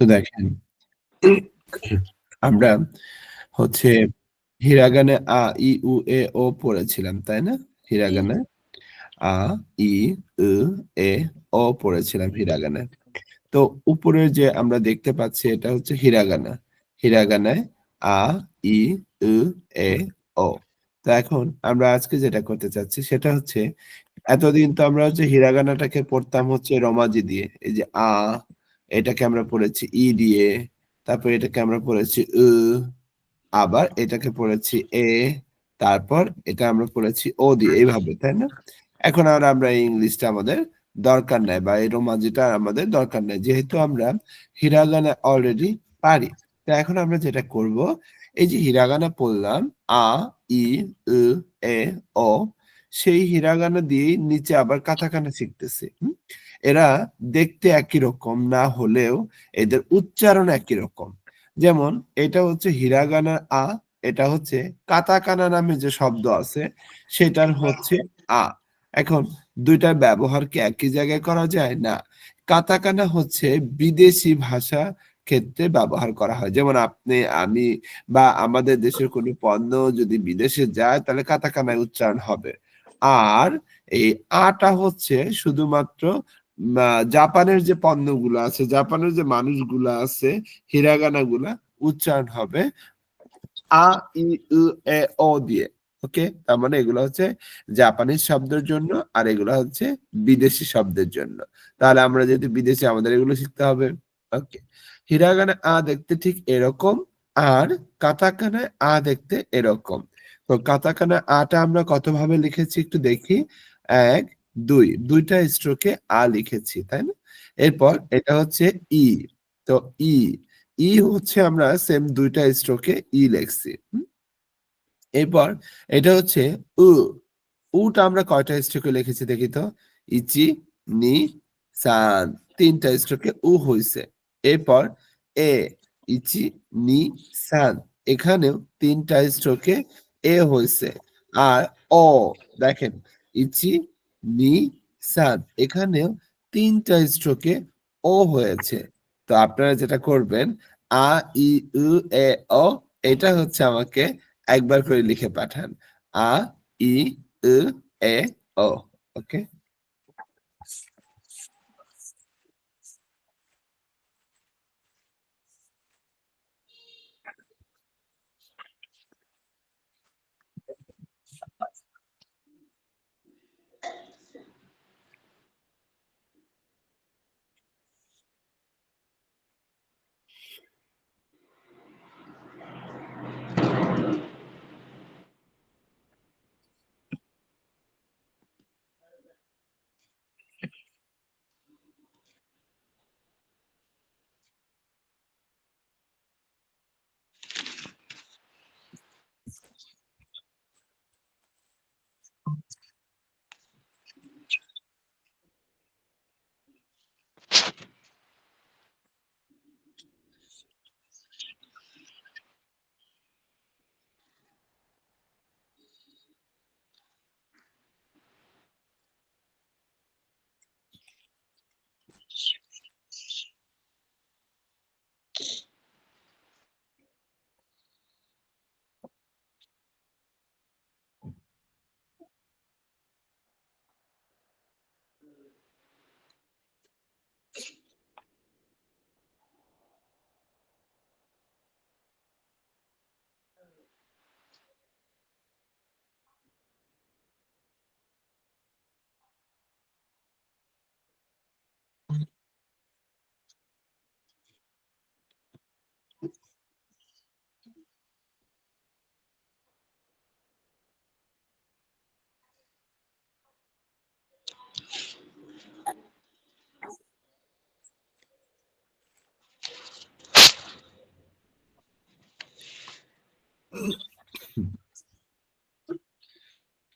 তো দেখেন আমরা হচ্ছে হিরাগানে আ, ই, উ, এ, ও পড়েছিলাম, তাই না? হিরাগানে আ, ই, এ, ও পড়েছিলাম হিরাগানে। তো উপরে যে আমরা দেখতে পাচ্ছি এটা হচ্ছে হিরাগানা। হিরাগানায় আ, ই, এ, ও। তো এখন আমরা আজকে যেটা করতে চাচ্ছি সেটা হচ্ছে এতদিন তো আমরা হচ্ছে হিরাগানাটাকে পড়তাম হচ্ছে রমাজি দিয়ে। এই যে আ, এটাকে আমরা পড়েছি ই দিয়ে, তারপর এটাকে আমরা পড়েছি উ, আবার এটাকে পড়েছি এ, তারপর এটা আমরা পড়েছি ও দিয়ে এইভাবে, তাই না? এখন আর আমরা এই ইংলিশটা আমাদের দরকার নাই বা এই রোমাজিটা আমাদের দরকার নাই। যেহেতু আমরা হিরাগানা অলরেডি পারি। তো এখন আমরা যেটা করব, এই যে হিরাগানা পড়লাম আ, ই, উ, এ, ও সেই হিরাগানা দিয়েই নিচে আবার কাটাকানা শিখতেছি। এরা দেখতে একই রকম না হলেও এদের উচ্চারণ একই রকম। যেমন এটা হচ্ছে হিরাগানা আ, এটা হচ্ছে কাতাকানা নামে যে শব্দ আছে সেটার হচ্ছে আ। এখন ২ টার ব্যবহার কি একই জায়গায় করা যায়? না। কাতাকানা হচ্ছে বিদেশি ভাষা ক্ষেত্রে ব্যবহার করা হয়। যেমন আপনি, আমি বা আমাদের দেশের কোনো পণ্য যদি বিদেশে যায় তাহলে কাতাকানায় উচ্চারণ হবে। আর এই আ টা হচ্ছে শুধুমাত্র জাপানের যে পণ্যগুলো আছে, জাপানের যে মানুষগুলা আছে, হিরাগানা গুলা উচ্চারণ হবে আ, ই, এ, ও দিয়ে। ওকে? তার মানে এগুলো হচ্ছে জাপানিজ শব্দের জন্য আর এগুলো হচ্ছে বিদেশি শব্দের জন্য। তাহলে আমরা যেহেতু বিদেশি আমাদের এগুলো শিখতে হবে। ওকে। হিরাগানা আ দেখতে ঠিক এরকম আর কাতাকানায় আ দেখতে এরকম। তো কাতাকানা আ টা আমরা কতভাবে লিখেছি একটু দেখি। ১, ২, ২ টা স্ট্রোকে আ লিখেছি, তাই না? এরপর এটা হচ্ছে ই। তো ই, ই হচ্ছে আমরা সেম ২ টা স্ট্রোকে ই লেখছি। এরপর এটা হচ্ছে উ। উ টা আমরা কয়টা স্ট্রোকে লিখেছি দেখি তো? ইচি, নি, সান ৩ টা স্ট্রোকে উ হইছে। এরপর এ, ইচি, নি, সান এখানেও ৩ টা স্ট্রোকে এ হইছে। আর অ দেখেন ইচি, নি, সাদ এখানেও ৩ টা স্ট্রোকে ও হয়েছে। তো আপনারা যেটা করবেন আ, ই, উ, এ, ও এটা হচ্ছে আমাকে একবার করে লিখে পাঠান। আ, ই, উ, এ, ও। ওকে?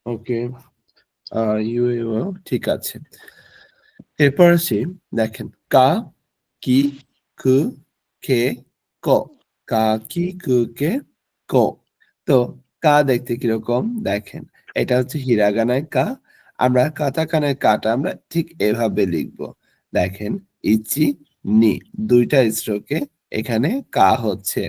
ওকে। ইউ, এ, ও ঠিক আছে। এরপর আসি দেখেন কা, কি, কু, কে, ক। কা, কি, কু, কে, ক। তো কা দেখতে কীরকম? দেখেন। এটা হচ্ছে হিরাগানায় কা। আমরা কাতাকানায় কা টা আমরা ঠিক এভাবে লিখব। দেখেন ইচি, নি ২ টা স্ট্রোকে এখানে কা হচ্ছে।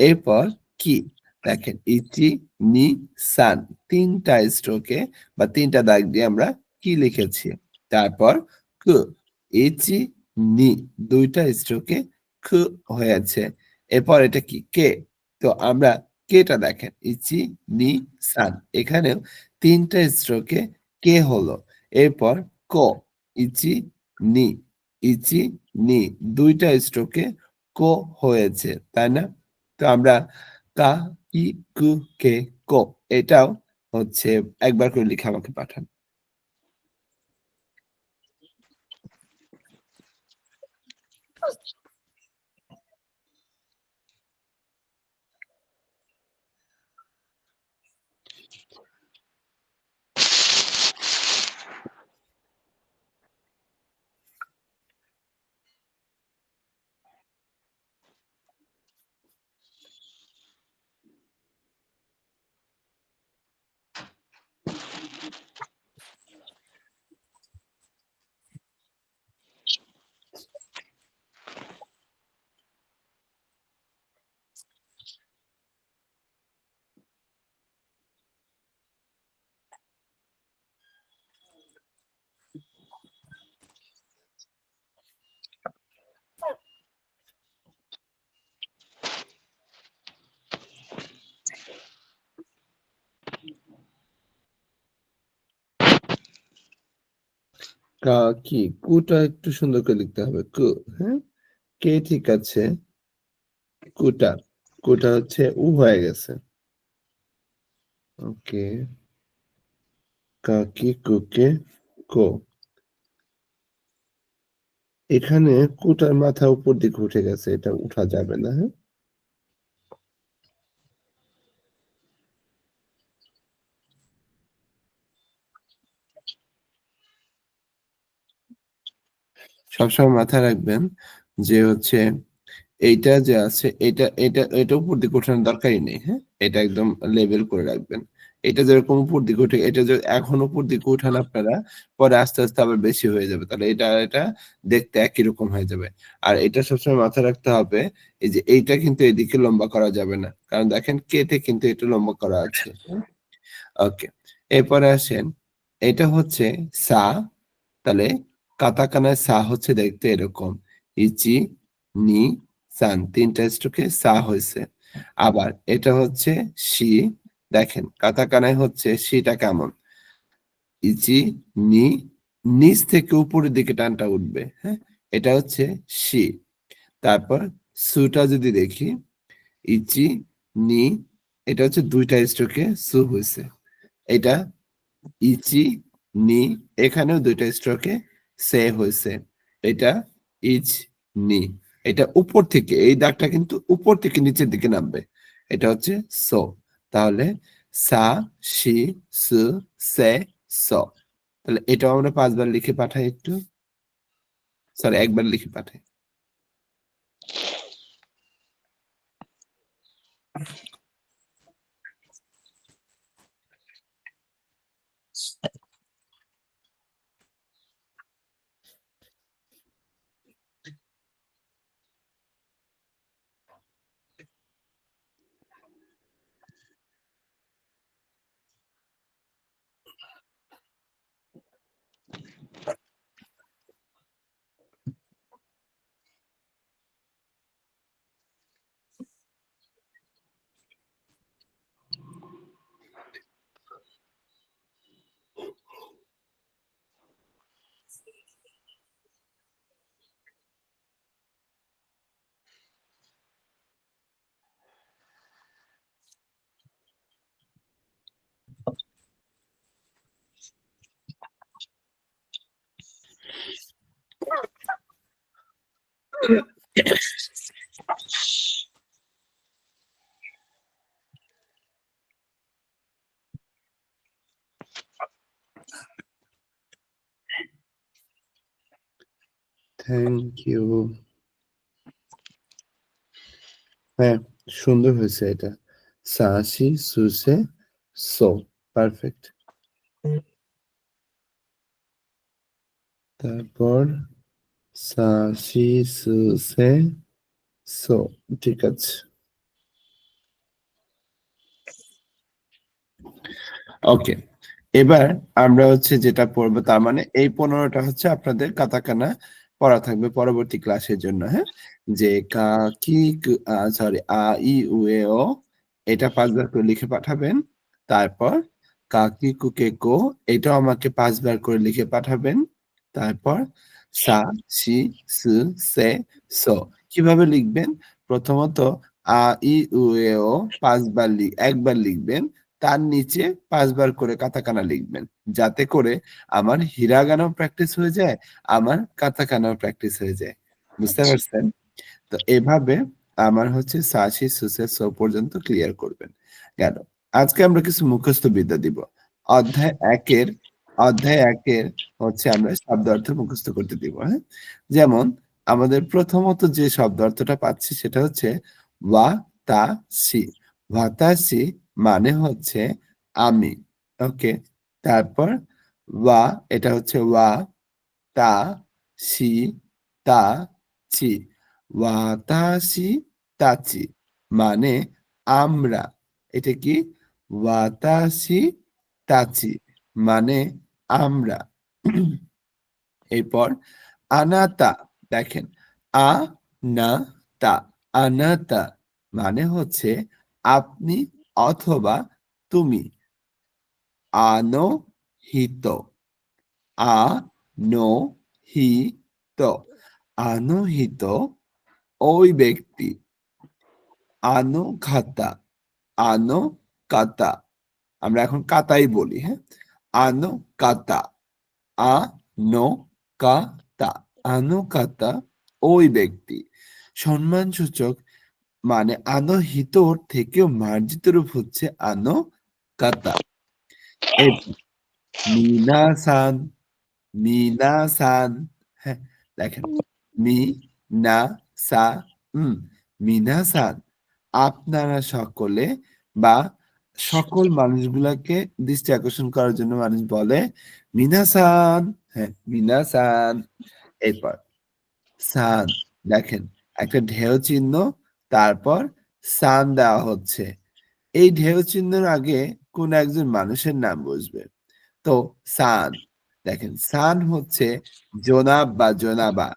এরপর কি? দেখেন ইচি, নি, সান ৩ টা স্ট্রোকে বা তিনটা দাগ দিয়ে আমরা কি লিখেছি। তারপর কু, ইচি, নি ২ টা স্ট্রোকে খু হয়েছে। এরপর এটা কি? কে। তো আমরা কেটা দেখেন ইচি, নি, সান এখানেও ৩ টা স্ট্রোকে কে হলো। এরপর ক, ইচি, নি, ইচি, নি ২ টা স্ট্রোকে কো হয়েছে। তাই না? তো আমরা কা, কি, কু, কে, কো এটাও হচ্ছে একবার করে লিখে আমাকে পাঠান। কা? কুটা একটু সুন্দর করে লিখতে হবে। কু, হ্যাঁ? কে ঠিক আছে। কুটা, কুটা হচ্ছে উ হয়ে গেছে। ওকে। কাকি, কুকে, কো। এখানে কুটার মাথা উপর দিকে উঠে গেছে। এটা উঠা যাবে না, হ্যাঁ? সবসময় মাথায় রাখবেন যে হচ্ছে এইটা যে আছে এটা এটা এটা উপর দিকে ওঠানোর দরকারই নেই, হ্যাঁ? এটা একদম লেভেল করে রাখবেন। এটা যেরকম উপর দিকে উঠে এটা যদি এখন উপর দিকে উঠান আপনারা পরে আস্তে, আস্তে আবার বেশি হয়ে যাবে। তাহলে এটা এটা দেখতে একই রকম হয়ে যাবে। আর এটা সবসময় মাথায় রাখতে হবে এই যে এইটা কিন্তু এদিকে লম্বা করা যাবে না। কারণ দেখেন কেটে কিন্তু এটা লম্বা করা আছে। হ্যাঁ? ওকে। এরপরে আসেন এটা হচ্ছে সা তাহলে কাতাকানায় সা হচ্ছে দেখতে এরকম। ইচি, নি, সান ৩ টা স্ট্রোকে সা হয়েছে আবার এটা হচ্ছে শি দেখেন কাতাকানায় হচ্ছে শিটা কেমন? ইচি, নি, নিচ থেকে উপরের দিকে টানটা উঠবে। হ্যাঁ? এটা হচ্ছে শি। তারপর সুটা যদি দেখি ইচি, নি এটা হচ্ছে ২ টা স্ট্রোকে সু হয়েছে এটা ইচি, নি এখানেও ২ টা স্ট্রোকে সে হয়েছে এটা ইচ, নি। এটা উপর থেকে এই দাগটা কিন্তু উপর থেকে নিচের দিকে নামবে। এটা হচ্ছে সো। তাহলে সা, শি, সু, সে, স। তাহলে এটাও আমরা পাঁচবার লিখে পাঠাই একটু। সরি একবার লিখে পাঠাই। Thank you. হ্যাঁ, সুন্দর হয়েছে এটা। সা, শি, সু, সে, সো। পারফেক্ট। তারপর সা, সি, সু, সে, সো। ঠিক আছে। ওকে। এবার আমরা হচ্ছে যেটা পড়ব তার মানে এই ১৫ টা হচ্ছে আপনাদের কাতাকানা পড়া থাকবে পরবর্তী ক্লাসের জন্য, হ্যাঁ? যে কা, কি, সরি আ, ই, উ, এ, ও এটা পাঁচবার করে লিখে পাঠাবেন। তারপর কা, কি, কু, কে, কো এটাও আমাকে পাঁচবার করে লিখে পাঠাবেন। তারপর সা, সি, সু, সে, সো। কীভাবে লিখবেন? প্রথমত আ, ই, উ, এ, ও ৫ বার লি ১ বার লিখবেন। তার নিচে ৫ বার করে কাতাকানা লিখবেন। যাতে করে আমার হিরাগানাও প্র্যাকটিস হয়ে যায়, আমার কাতাকানাও প্র্যাকটিস হয়ে যায়। বুঝতে আচ্ছা। পারছেন? তো এভাবে আমার হচ্ছে সা, সি, সু, পর্যন্ত ক্লিয়ার করবেন। গেল। আজকে আমরা কিছু মুখস্থ বিদ্যা দিব। অধ্যায় ১ এর অধ্যায় একের হচ্ছে আমরা শব্দ অর্থ মুখস্থ করতে দিব, হ্যাঁ? যেমন আমাদের প্রথমত যে শব্দ অর্থটা পাচ্ছি সেটা হচ্ছে ওয়া, তা, সি। ওয়াতাসি মানে হচ্ছে আমি। ওকে? তারপর ওয়া এটা হচ্ছে ওয়া, তা, সি, তা, চি। ওয়া ওয়াতাসি, তাচি মানে আমরা। এটা কি? ওয়াতাসি, তাচি মানে আমরা। এরপর আনাতা দেখেন আ, না, তা। আনাতা মানে হচ্ছে আপনি অথবা তুমি। আনো, হিত। আ, নো, হি, তো। আনোহিত ওই ব্যক্তি। আনোখাতা, আনোকাতা। আমরা এখন কাতাই বলি, হ্যাঁ? আনোকাতা, আ-নো-কা-তা। আনোকাতা ওই ব্যক্তি। সম্মানসূচক মানে আনোহিতর থেকেও মার্জিত রূপ হচ্ছে আনোকাতা। মিনা-সান, মিনা-সান হ্যাঁ, দেখেন মি, না, সা, মিনা-সান আপনারা সকলে বা সকল মানুষগুলাকে দৃষ্টি আকর্ষণ করার জন্য মানুষ বলে মিনা-সান হ্যাঁ, মিনা-সান। এরপর সান দেখেন একটা ঢেউ চিহ্ন তারপর সান দেওয়া হচ্ছে। এই ঢেউ চিহ্নের আগে কোন একজন মানুষের নাম বসবে। তো সান দেখেন সান হচ্ছে জোনাব বা জোনাবা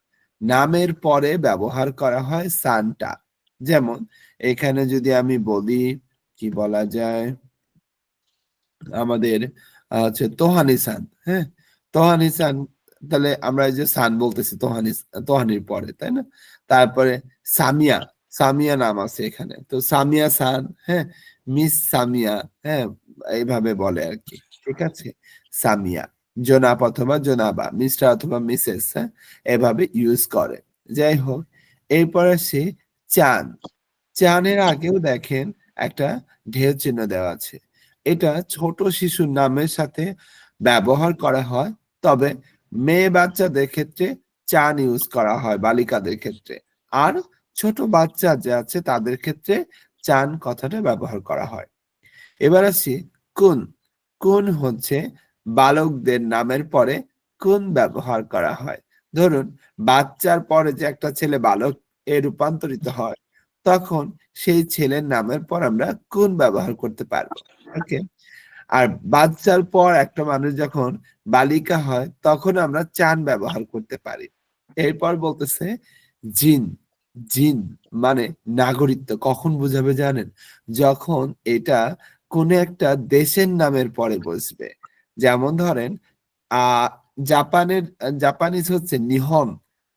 নামের পরে ব্যবহার করা হয় সানটা। যেমন এখানে যদি আমি বলি কি বলা যায়? আমাদের আ হচ্ছে তোহানি-সান, হ্যাঁ? তোহানি-সান তাহলে আমরা যে সান বলতেছি তোহানি তোহানির পরে, তাই না? তারপরে সামিয়া, সামিয়া নাম আছে এখানে। তো সামিয়া-সান, হ্যাঁ? মিস সামিয়া, হ্যাঁ? এইভাবে বলে আর কি ঠিক আছে? সামিয়া। জনাব অথবা জোনাবা মিস্টার অথবা মিসেস, হ্যাঁ? এভাবে ইউজ করে। যাই হোক, এরপরে সে চান। চানের আগেও দেখেন একটা ঢেউ চিহ্ন দেওয়া আছে। এটা ছোট শিশুর নামের সাথে ব্যবহার করা হয়। তবে মেয়ে বাচ্চাদের ক্ষেত্রে চান ইউজ করা হয় বালিকাদের ক্ষেত্রে। আর ছোট বাচ্চা যে আছে তাদের ক্ষেত্রে চান কথাটা ব্যবহার করা হয়। এবার আসি কুন। কুন হচ্ছে বালকদের নামের পরে কুন ব্যবহার করা হয়। ধরুন বাচ্চার পরে যে একটা ছেলে বালক এ রূপান্তরিত হয়, তখন সেই ছেলের নামের পর আমরা কোন ব্যবহার করতে পারব। ওকে? আর বাচ্চার পর একটা মানুষ যখন বালিকা হয়, তখন আমরা চান ব্যবহার করতে পারি। এরপর বলতেছে, জিন। জিন মানে নাগরিকত্ব কখন বুঝাবে জানেন? যখন এটা কোন একটা দেশের নামের পরে বসবে। যেমন ধরেন আহ জাপানের, জাপানিজ হচ্ছে নিহন।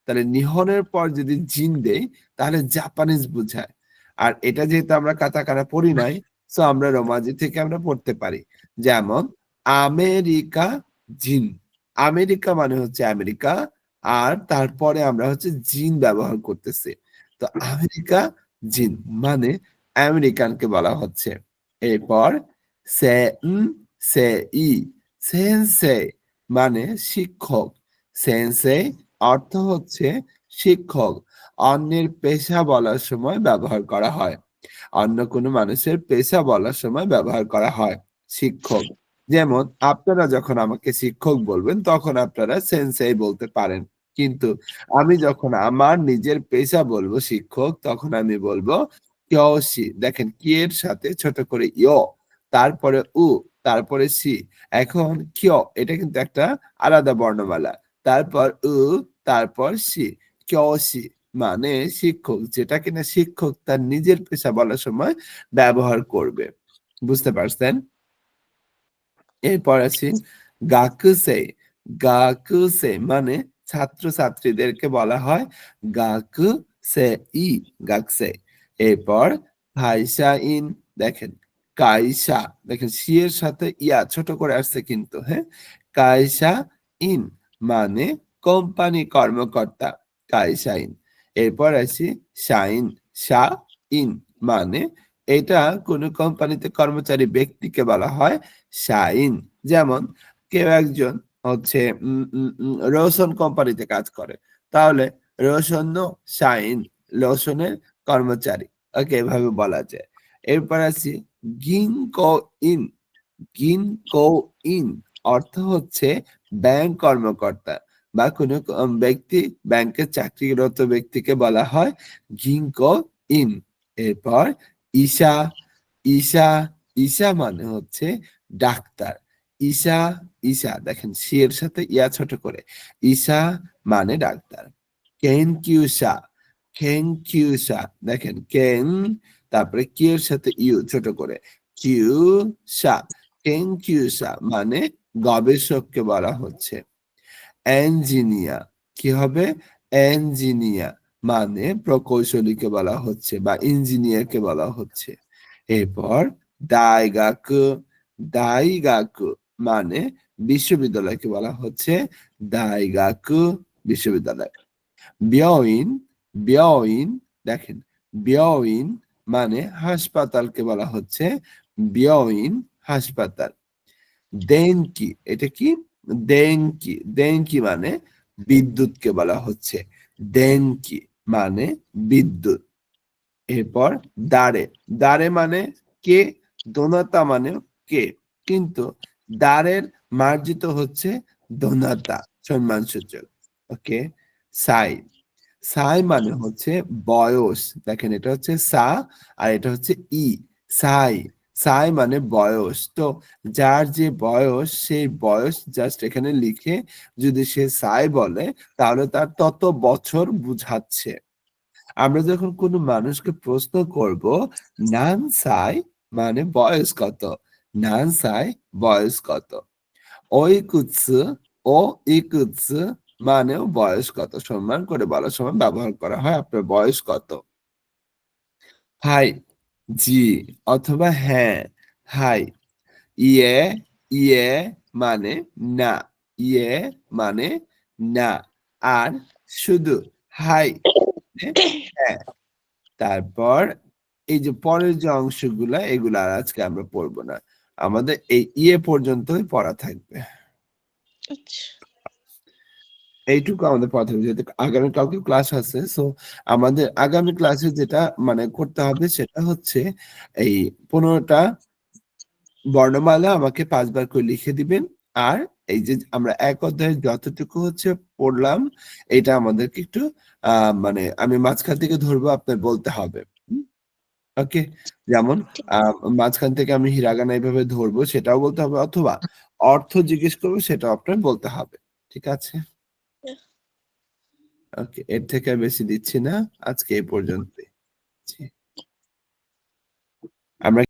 তাহলে নিহনের পর যদি জিন দেই তাহলে জাপানিজ বুঝায়। আর এটা যেহেতু আমরা কাতাকানা পড়ি নাই, সো আমরা রোমাজি থেকে আমরা পড়তে পারি। যেমন আমেরিকা জিন। আমেরিকা মানে হচ্ছে আমেরিকা। আর তারপরে আমরা হচ্ছে জিন ব্যবহার করতেছি। তো আমেরিকা জিন মানে আমেরিকানকে বলা হচ্ছে। এরপর সেন সেই সেনসেই মানে শিক্ষক। সেনসেই অর্থ হচ্ছে শিক্ষক। অন্যের পেশা বলার সময় ব্যবহার করা হয়। অন্য কোনো মানুষের পেশা বলার সময় ব্যবহার করা হয়। শিক্ষক। যেমন, আপনারা যখন আমাকে শিক্ষক বলবেন, তখন আপনারা সেনসেই বলতে পারেন। কিন্তু আমি যখন আমার নিজের পেশা বলব শিক্ষক, তখন আমি বলব কিয়সি দেখেন, কি এর সাথে ছোট করে ইয় তারপরে উ, তারপরে সি এখন কিয় এটা কিন্তু একটা আলাদা বর্ণমালা তারপর উ, তারপর সি। কিয়সি মানে শিক্ষক যেটা কিনা শিক্ষক তার নিজের পেশা বলার সময় ব্যবহার করবে। বুঝতে পারছেন? এরপর আছি গাকুসে। গাকুসে মানে ছাত্রছাত্রীদেরকে বলা হয় গাকু সে ই, গাকসে। এরপর ভাইসা ইন দেখেন, কাইসা। দেখেন, সি এর সাথে ইয়া ছোট করে আসছে কিন্তু হ্যাঁ? কাইসা ইন। মানে কোম্পানি কর্মকর্তা কাইসা ইন এরপর আসি শাইন সা, ইন মানে এটা কোন কোম্পানিতে কর্মচারী ব্যক্তিকে বলা হয় শাইন যেমন কেউ একজন হচ্ছে রোশন কোম্পানিতে কাজ করে। তাহলে রোশন শাইন রোশনের কর্মচারী। ওকে, এভাবে বলা যায়। এরপর আছি গিনকো ইন। গিনকো ইন। অর্থ হচ্ছে ব্যাংক কর্মকর্তা বা কোনো ব্যক্তি, ব্যাংকের চাকরিরত ব্যক্তিকে বলা হয় গিনকো ইন। এরপর ঈশা ঈশা ঈশা মানে হচ্ছে ডাক্তার। ঈশা ঈশা, দেখেন সি এর সাথে ইয়া ছোট করে। ঈশা মানে ডাক্তার। কেন কিউসা কেন কিউসা দেখেন কেন, তারপরে কিউ এর সাথে ইউ ছোট করে। কিউ সা, কেন কিউসা মানে গবেষককে বলা হচ্ছে। এঞ্জিনিয়ার কি হবে? এঞ্জিনিয়ার মানে প্রকৌশলীকে বলা হচ্ছে বা ইঞ্জিনিয়ারকে বলা হচ্ছে। এরপর দায়গাকু দাইগাকু মানে বিশ্ববিদ্যালয়কে বলা হচ্ছে দাইগাকু বিশ্ববিদ্যালয়। বিয়ইন বিয়ইন, দেখেন, বিয়ইন মানে হাসপাতালকে বলা হচ্ছে বিয়ইন হাসপাতাল। দেনকি, এটা কি? দেনকি দেনকি মানে বিদ্যুৎকে বলা হচ্ছে। দেনকি মানে বিদ্যুৎ। এরপর দাঁড়ে দাঁড়ে মানে কে? দোনাতা মানে কে? কিন্তু দাঁড়ের মার্জিত হচ্ছে দোনাতা সম্মান সূচক ওকে? সাই। সাই মানে হচ্ছে বয়স। দেখেন, এটা হচ্ছে সা আর এটা হচ্ছে ই। সাই। সাই মানে বয়স। তো যার যে বয়স, সেই বয়স জাস্ট এখানে লিখে যদি সে সাই বলে, তাহলে তার তত বছর বুঝাচ্ছে। আমরা যখন কোনো মানুষকে প্রশ্ন করব, নান সাই মানে বয়স কত? নান সাই বয়স কত? ওই কুৎসু ও ইকুৎসু মানেও বয়স কত? সম্মান করে বলার সময় ব্যবহার করা হয়, আপনার বয়স কত? হাই জি, অথবা হ্যাঁ হাই। ইয়ে ইয়ে মানে না ইয়ে মানে না, আর শুধু হাই হ্যাঁ। তারপর এই যে পরের যে অংশগুলা, এগুলো আর আজকে আমরা পড়ব না। আমাদের এই ইয়ে পর্যন্তই পড়া থাকবে। আচ্ছা। এইটুকু আমাদের থাকবে যেহেতু আগামী কালকে ক্লাস আছে সো আমাদের আগামী ক্লাসে যেটা মানে করতে হবে সেটা হচ্ছে এই পনেরোটা বর্ণমালা আমাকে পাঁচবার করে লিখে দিবেন, আর এই যে আমরা এক অধ্যায়ে যতটুকু হচ্ছে পড়লাম, এটা আমাদেরকে একটু মানে আমি মাঝখান থেকে ধরবো, আপনার বলতে হবে। ওকে যেমন মাঝখান থেকে আমি হিরাগানা এইভাবে ধরবো, সেটাও বলতে হবে, অথবা অর্থ জিজ্ঞেস করব, সেটাও আপনার বলতে হবে। ঠিক আছে? ওকে এর থেকে বেশি দিচ্ছি না। আজকে এই পর্যন্ত আমরা